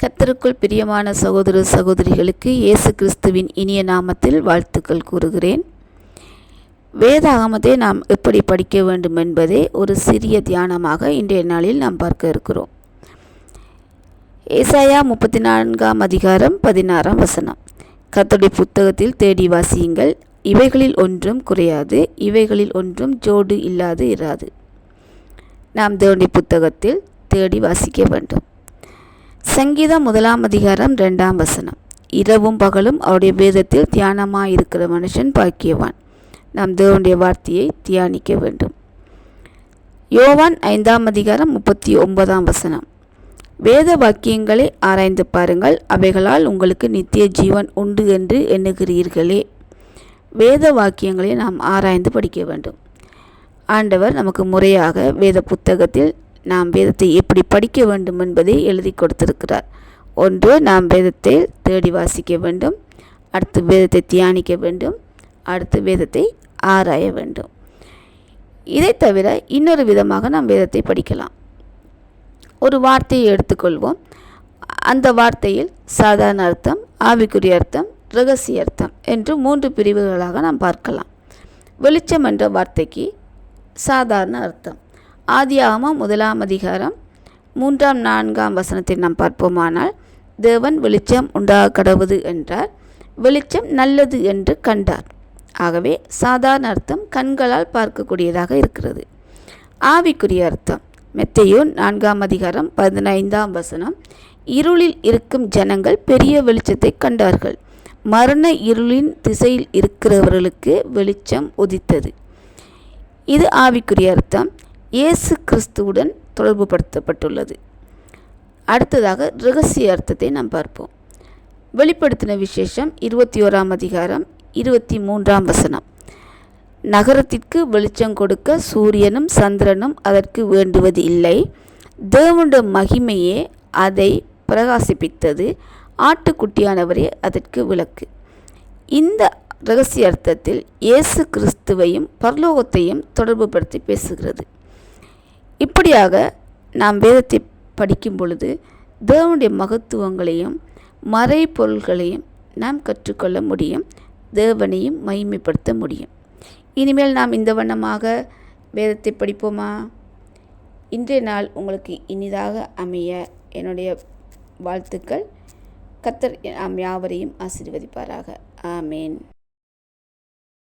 கர்த்தருக்குள் பிரியமான சகோதர சகோதரிகளுக்கு இயேசு கிறிஸ்துவின் இனிய நாமத்தில் வாழ்த்துக்கள் கூறுகிறேன். வேதாகமத்தை நாம் எப்படி படிக்க வேண்டும் என்பதே ஒரு சிறிய தியானமாக இன்றைய நாளில் நாம் பார்க்க இருக்கிறோம். ஏசாயா முப்பத்தி நான்காம் அதிகாரம் பதினாறாம் வசனம். கத்தோடைய புத்தகத்தில் தேடி வாசியுங்கள். இவைகளில் ஒன்றும் குறையாது இவைகளில் ஒன்றும் ஜோடு இல்லாது இராது. நாம் தேவனுடைய புத்தகத்தில் தேடி வாசிக்க வேண்டும். சங்கீதம் முதலாம் அதிகாரம் ரெண்டாம் வசனம். இரவும் பகலும் அவருடைய வேதத்தில் தியானமாக இருக்கிற மனுஷன் பாக்கியவான். நாம் தேவனுடைய வார்த்தையை தியானிக்க வேண்டும். யோவான் ஐந்தாம் அதிகாரம் முப்பத்தி ஒன்பதாம் வசனம். வேத வாக்கியங்களை ஆராய்ந்து பாருங்கள். அவைகளால் உங்களுக்கு நித்திய ஜீவன் உண்டு என்று எண்ணுகிறீர்களே. வேத வாக்கியங்களை நாம் ஆராய்ந்து படிக்க வேண்டும். ஆண்டவர் நமக்கு முறையாக வேத புத்தகத்தில் நாம் வேதத்தை எப்படி படிக்க வேண்டும் என்பதை எழுதி கொடுத்திருக்கிறார். ஒன்று நாம் வேதத்தை தேடி வாசிக்க வேண்டும். அடுத்து வேதத்தை தியானிக்க வேண்டும். அடுத்து வேதத்தை ஆராய வேண்டும். இதை தவிர இன்னொரு விதமாக நாம் வேதத்தை படிக்கலாம். ஒரு வார்த்தையை எடுத்துக்கொள்வோம். அந்த வார்த்தையில் சாதாரண அர்த்தம் ஆவிக்குரிய அர்த்தம் ரகசிய அர்த்தம் என்று மூன்று பிரிவுகளாக நாம் பார்க்கலாம். வெளிச்சம் என்ற வார்த்தைக்கு சாதாரண அர்த்தம். ஆதியாகமும் முதலாம் அதிகாரம் மூன்றாம் நான்காம் வசனத்தை நாம் பார்ப்போமானால் தேவன் வெளிச்சம் உண்டாக கடவுது என்றார். வெளிச்சம் நல்லது என்று கண்டார். ஆகவே சாதாரண அர்த்தம் கண்களால் பார்க்கக்கூடியதாக இருக்கிறது. ஆவிக்குரிய அர்த்தம். மெத்தையோ நான்காம் அதிகாரம் பதினைந்தாம் வசனம் இருளில் இருக்கும் ஜனங்கள் பெரிய வெளிச்சத்தை கண்டார்கள். மரண இருளின் திசையில் இருக்கிறவர்களுக்கு வெளிச்சம் உதித்தது. இது ஆவிக்குரிய அர்த்தம். இயேசு கிறிஸ்துவுடன் தொடர்புபடுத்தப்பட்டுள்ளது. அடுத்ததாக ரகசிய அர்த்தத்தை நாம் பார்ப்போம். வெளிப்படுத்தின விசேஷம் இருபத்தி ஓராம் அதிகாரம் இருபத்தி மூன்றாம் வசனம். நகரத்திற்கு வெளிச்சம் கொடுக்க சூரியனும் சந்திரனும் அதற்கு வேண்டுவது இல்லை. தேவனுடைய மகிமையே அதை பிரகாசிப்பித்தது. ஆட்டுக்குட்டியானவரே அதற்கு விளக்கு. இந்த ரகசிய அர்த்தத்தில் இயேசு கிறிஸ்துவையும் பரலோகத்தையும் தொடர்புபடுத்தி பேசுகிறது. இப்படியாக நாம் வேதத்தை படிக்கும் பொழுது தேவனுடைய மகத்துவங்களையும் மறைப்பொருள்களையும் நாம் கற்றுக்கொள்ள முடியும் தேவனையும் மகிமைப்படுத்த முடியும். இனிமேல் நாம் இந்த வண்ணமாக வேதத்தை படிப்போமா? இன்றைய நாள் உங்களுக்கு இனிதாக அமைய என்னுடைய வாழ்த்துக்கள். கத்தர் யாவரையும் ஆசீர்வதிப்பாராக. ஆமேன்.